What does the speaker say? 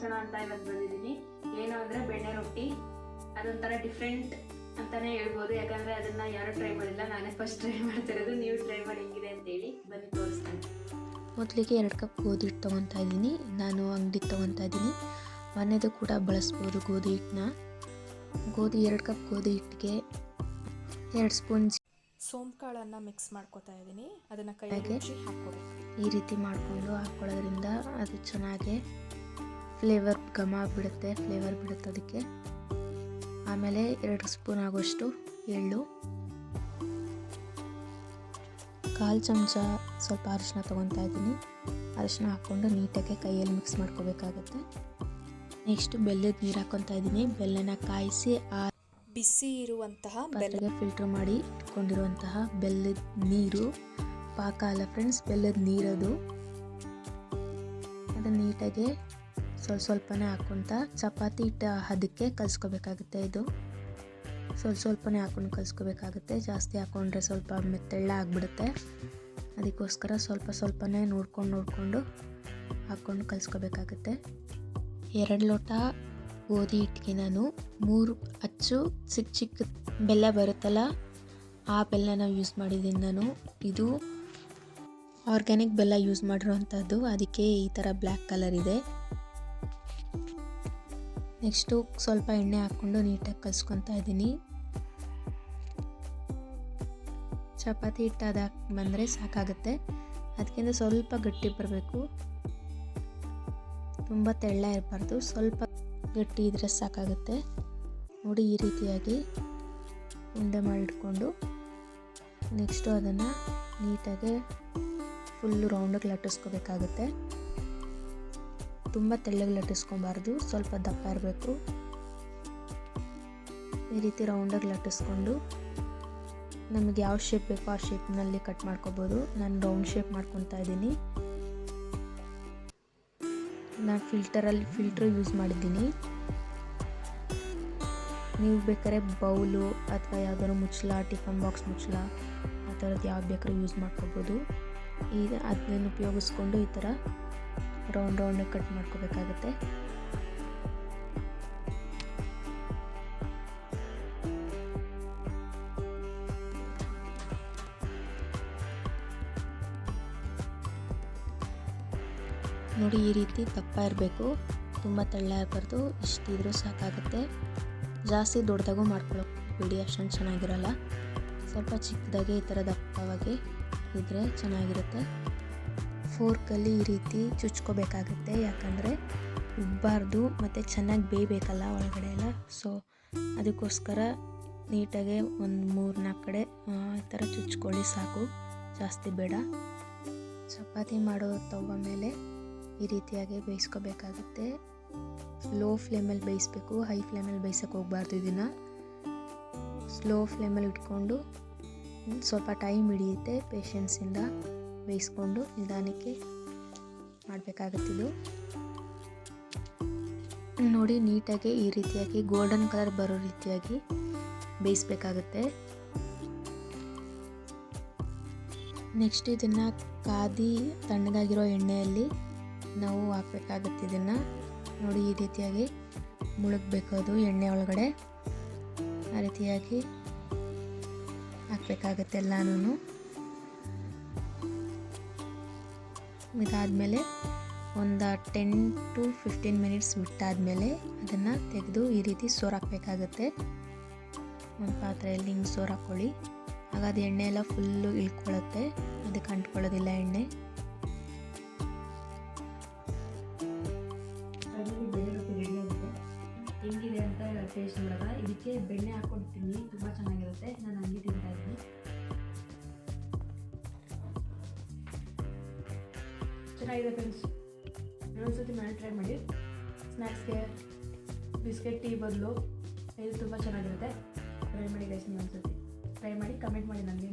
ತೋರ್ಸೋಣ ಅಂತ ಇವತ್ತು ಬಂದಿದ್ದೀನಿ. ಏನು ಅಂದರೆ ಬೆಣ್ಣೆ ರೊಟ್ಟಿ ಅದೊಂಥರ ಡಿಫ್ರೆಂಟ್ ಅಂತಾನೆ ಹೇಳ್ಬೋದು. ಯಾಕಂದರೆ ಅದನ್ನು ಯಾರೂ ಟ್ರೈ ಮಾಡಿಲ್ಲ. ನಾನೇ ಫಸ್ಟ್ ಟ್ರೈ ಮಾಡ್ತಿರೋದು. ನೀವು ಟ್ರೈ ಮಾಡಿ ಹೆಂಗಿದೆ ಅಂತೇಳಿ ಬನ್ನಿ ತೋರಿಸ್ತೀನಿ. ಮೊದಲಿಗೆ ಎರಡು ಕಪ್ ಗೋಧಿ ಹಿಟ್ಟು ತೊಗೊತಾ ಇದ್ದೀನಿ. ನಾನು ಅಂಗಡಿ ತೊಗೊತಾ ಇದ್ದೀನಿ. ಮನೆಯದು ಕೂಡ ಬಳಸ್ಬೋದು ಗೋಧಿ ಹಿಟ್ಟನ್ನ. ಗೋಧಿ ಎರಡು ಕಪ್ ಗೋಧಿ ಹಿಟ್ಟಿಗೆ ಎರಡು ಸ್ಪೂನ್ ಸೋಂಕಾಳನ್ನು ಮಿಕ್ಸ್ ಮಾಡ್ಕೊತಾ ಇದ್ದೀನಿ. ಅದನ್ನು ಕೈಗೆ ಈ ರೀತಿ ಮಾಡಿಕೊಂಡು ಹಾಕ್ಕೊಳ್ಳೋದ್ರಿಂದ ಅದು ಚೆನ್ನಾಗಿ ಫ್ಲೇವರ್ ಘಮ ಬಿಡುತ್ತೆ, ಫ್ಲೇವರ್ ಬಿಡುತ್ತೆ ಅದಕ್ಕೆ. ಆಮೇಲೆ ಎರಡು ಸ್ಪೂನ್ ಆಗೋಷ್ಟು ಎಳ್ಳು. ಕಾಲು ಚಮಚ ಸ್ವಲ್ಪ ಅರಿಶಿನ ತೊಗೊತಾ ಇದ್ದೀನಿ. ಅರಿಶಿನ ಹಾಕ್ಕೊಂಡು ನೀಟಾಗಿ ಕೈಯಲ್ಲಿ ಮಿಕ್ಸ್ ಮಾಡ್ಕೋಬೇಕಾಗತ್ತೆ. ನೆಕ್ಸ್ಟ್ ಬೆಲ್ಲದ ನೀರು ಹಾಕ್ಕೊತಾ ಇದ್ದೀನಿ. ಬೆಲ್ಲನ ಕಾಯಿಸಿ ಆ ಬಿಸಿ ಇರುವಂತಹ ಬೆಲ್ಲಗೆ ಫಿಲ್ಟರ್ ಮಾಡಿ ಇಟ್ಕೊಂಡಿರುವಂತಹ ಬೆಲ್ಲದ ನೀರು. ಪಾಕ ಅಲ್ಲ ಫ್ರೆಂಡ್ಸ್ ಬೆಲ್ಲದ ನೀರದು ಅದನ್ನು ನೀಟಾಗಿ ಸ್ವಲ್ಪ ಸ್ವಲ್ಪನೇ ಹಾಕೊಂತ ಚಪಾತಿ ಹಿಟ್ಟು ಹದಕ್ಕೆ ಕಲಿಸ್ಕೋಬೇಕಾಗುತ್ತೆ ಇದು. ಸ್ವಲ್ಪ ಸ್ವಲ್ಪನೇ ಹಾಕೊಂಡು ಕಲಿಸ್ಕೋಬೇಕಾಗುತ್ತೆ. ಜಾಸ್ತಿ ಹಾಕ್ಕೊಂಡ್ರೆ ಸ್ವಲ್ಪ ಮೆತ್ತೆಳ್ಳ ಆಗಿಬಿಡುತ್ತೆ. ಅದಕ್ಕೋಸ್ಕರ ಸ್ವಲ್ಪ ಸ್ವಲ್ಪನೇ ನೋಡ್ಕೊಂಡು ನೋಡಿಕೊಂಡು ಹಾಕ್ಕೊಂಡು ಕಲಿಸ್ಕೋಬೇಕಾಗುತ್ತೆ. ಎರಡು ಲೋಟ ಗೋಧಿ ಹಿಟ್ಟಿಗೆ ನಾನು ಮೂರು ಅಚ್ಚು ಚಿಕ್ಕ ಚಿಕ್ಕ ಬೆಲ್ಲ ಬರುತ್ತಲ್ಲ, ಆ ಬೆಲ್ಲನ ಯೂಸ್ ಮಾಡಿದ್ದೀನಿ ನಾನು. ಇದು ಆರ್ಗ್ಯಾನಿಕ್ ಬೆಲ್ಲ ಯೂಸ್ ಮಾಡಿರೋವಂಥದ್ದು ಅದಕ್ಕೆ ಈ ಥರ ಬ್ಲ್ಯಾಕ್ ಕಲರ್ ಇದೆ. ನೆಕ್ಸ್ಟು ಸ್ವಲ್ಪ ಎಣ್ಣೆ ಹಾಕ್ಕೊಂಡು ನೀಟಾಗಿ ಕಲಿಸ್ಕೊತಾ ಇದ್ದೀನಿ. ಚಪಾತಿ ಹಿಟ್ಟು ಅದಾಕ್ ಬಂದರೆ ಸಾಕಾಗುತ್ತೆ. ಅದಕ್ಕಿಂತ ಸ್ವಲ್ಪ ಗಟ್ಟಿ ಬರಬೇಕು. ತುಂಬ ತೆಳ್ಳ ಇರಬಾರ್ದು. ಸ್ವಲ್ಪ ಗಟ್ಟಿ ಇದ್ರೆ ಸಾಕಾಗುತ್ತೆ. ನೋಡಿ ಈ ರೀತಿಯಾಗಿ ಉಂಡೆ ಮಾಡಿಟ್ಕೊಂಡು ನೆಕ್ಸ್ಟು ಅದನ್ನು ನೀಟಾಗಿ ಫುಲ್ಲು ರೌಂಡಾಗಿ ಲಟ್ಟಿಸ್ಕೋಬೇಕಾಗುತ್ತೆ. ತುಂಬ ತೆಳ್ಳಗೆ ಲಟ್ಟಿಸ್ಕೊಬಾರ್ದು ಸ್ವಲ್ಪ ದಪ್ಪ ಇರಬೇಕು. ಈ ರೀತಿ ರೌಂಡಾಗಿ ಲಟ್ಟಿಸ್ಕೊಂಡು ನಮಗೆ ಯಾವ ಶೇಪ್ ಬೇಕೋ ಆ ಶೇಪ್ನಲ್ಲಿ ಕಟ್ ಮಾಡ್ಕೋಬೋದು. ನಾನು ರೌಂಡ್ ಶೇಪ್ ಮಾಡ್ಕೊತಾ ಇದ್ದೀನಿ. ನಾನು ಫಿಲ್ಟರಲ್ಲಿ ಫಿಲ್ಟ್ರ್ ಯೂಸ್ ಮಾಡಿದ್ದೀನಿ. ನೀವು ಬೇಕಾದ್ರೆ ಬೌಲು ಅಥವಾ ಯಾವ್ದಾದ್ರು ಮುಚ್ಚಲ ಟಿಫನ್ ಬಾಕ್ಸ್ ಮುಚ್ಚಲ ಆ ಥರದ್ದು ಯಾವ್ದು ಬೇಕಾದ್ರೂ ಯೂಸ್ ಮಾಡ್ಕೋಬೋದು. ಈಗ ಅದನ್ನು ಉಪಯೋಗಿಸ್ಕೊಂಡು ಈ ಥರ ರೌಂಡ್ ರೌಂಡಾಗಿ ಕಟ್ ಮಾಡ್ಕೋಬೇಕಾಗುತ್ತೆ. ನೋಡಿ ಈ ರೀತಿ ದಪ್ಪ ಇರಬೇಕು. ತುಂಬ ತಳ್ಳಾಗಬಾರ್ದು ಇಷ್ಟಿದ್ರೂ ಸಾಕಾಗುತ್ತೆ. ಜಾಸ್ತಿ ದೊಡ್ಡದಾಗೂ ಮಾಡ್ಕೊಳ್ಳೋಕೆ ಬಿಡಿ ಅಷ್ಟೊಂದು ಚೆನ್ನಾಗಿರಲ್ಲ. ಸ್ವಲ್ಪ ಚಿಕ್ಕದಾಗಿ ಈ ಥರ ದಪ್ಪವಾಗಿ ಇದ್ದರೆ ಚೆನ್ನಾಗಿರುತ್ತೆ. ಫೋರ್ಕಲ್ಲಿ ಈ ರೀತಿ ಚುಚ್ಕೋಬೇಕಾಗುತ್ತೆ, ಯಾಕಂದರೆ ಉಬ್ಬಾರ್ದು ಮತ್ತು ಚೆನ್ನಾಗಿ ಬೇಯಬೇಕಲ್ಲ ಒಳಗಡೆ ಎಲ್ಲ ಸೊ ಅದಕ್ಕೋಸ್ಕರ ನೀಟಾಗಿ ಒಂದು ಮೂರು ನಾಲ್ಕು ಕಡೆ ಈ ಥರ ಚುಚ್ಕೊಳ್ಳಿ ಸಾಕು. ಜಾಸ್ತಿ ಬೇಡ. ಚಪಾತಿ ಮಾಡೋ ತವ ಮೇಲೆ ಈ ರೀತಿಯಾಗಿ ಬೇಯಿಸ್ಕೋಬೇಕಾಗುತ್ತೆ. ಸ್ಲೋ ಫ್ಲೇಮಲ್ಲಿ ಬೇಯಿಸ್ಬೇಕು. ಹೈ ಫ್ಲೇಮಲ್ಲಿ ಬೇಯಿಸೋಕೆ ಹೋಗ್ಬಾರ್ದು ಇದನ್ನು ಸ್ಲೋ ಫ್ಲೇಮಲ್ಲಿ ಇಟ್ಕೊಂಡು ಸ್ವಲ್ಪ ಟೈಮ್ ಹಿಡಿಯುತ್ತೆ ಪೇಷನ್ಸಿಂದ ಬೇಯಿಸ್ಕೊಂಡು ನಿಧಾನಕ್ಕೆ ಮಾಡಬೇಕಾಗುತ್ತಿದ್ದು. ನೋಡಿ, ನೀಟಾಗಿ ಈ ರೀತಿಯಾಗಿ ಗೋಲ್ಡನ್ ಕಲರ್ ಬರೋ ರೀತಿಯಾಗಿ ಬೇಯಿಸ್ಬೇಕಾಗುತ್ತೆ. ನೆಕ್ಸ್ಟ್ ಇದನ್ನು ಕಾದಿ ತಣ್ಣಗಾಗಿರೋ ಎಣ್ಣೆಯಲ್ಲಿ ನಾವು ಹಾಕ್ಬೇಕಾಗುತ್ತೆ ಇದನ್ನು. ನೋಡಿ, ಈ ರೀತಿಯಾಗಿ ಮುಳುಗಬೇಕು ಅದು ಎಣ್ಣೆ ಒಳಗಡೆ. ಆ ರೀತಿಯಾಗಿ ಹಾಕ್ಬೇಕಾಗತ್ತೆ ಎಲ್ಲನೂ ಇದಾದಮೇಲೆ ಒಂದು ಟೆನ್ ಟು ಫಿಫ್ಟೀನ್ ಮಿನಿಟ್ಸ್ ಬಿಟ್ಟಾದಮೇಲೆ ಅದನ್ನು ತೆಗೆದು ಈ ರೀತಿ ಸೋರ್ ಹಾಕಬೇಕಾಗತ್ತೆ ಒಂದು ಪಾತ್ರೆಯಲ್ಲಿ ಹಿಂಗೆ ಸೋರ್ ಹಾಕ್ಕೊಳ್ಳಿ ಆಗ ಅದು ಎಣ್ಣೆ ಎಲ್ಲ ಫುಲ್ಲು ಇಳ್ಕೊಳ್ಳುತ್ತೆ. ಅದಕ್ಕೆ ಅಂಟ್ಕೊಳ್ಳೋದಿಲ್ಲ ಎಣ್ಣೆ. ಹೆಂಗಿದೆ ಅಂತ ಟೇಸ್ಟ್ ನೋಡೋಣ. ಇದಕ್ಕೆ ಬೆಣ್ಣೆ ಹಾಕ್ಕೊಡ್ತೀನಿ ತುಂಬ ಚೆನ್ನಾಗಿರುತ್ತೆ. ನಾನು ಹಂಗೆ ತಿಂತಾ ಇದ್ದೀನಿ. ಚೆನ್ನಾಗಿದೆ ಫ್ರೆಂಡ್ಸ್ ಇನ್ನೊಂದ್ಸತಿ ಮನೆ ಟ್ರೈ ಮಾಡಿ ಸ್ನ್ಯಾಕ್ಸ್ಗೆ ಬಿಸ್ಕೆಟ್ ಟೀ ಬದಲು. ಇದು ತುಂಬ ಚೆನ್ನಾಗಿರುತ್ತೆ. ಟ್ರೈ ಮಾಡಿ ಗೈಸ್ ಇನ್ನೊಂದ್ಸತಿ ಟ್ರೈ ಮಾಡಿ ಕಮೆಂಟ್ ಮಾಡಿ ನನಗೆ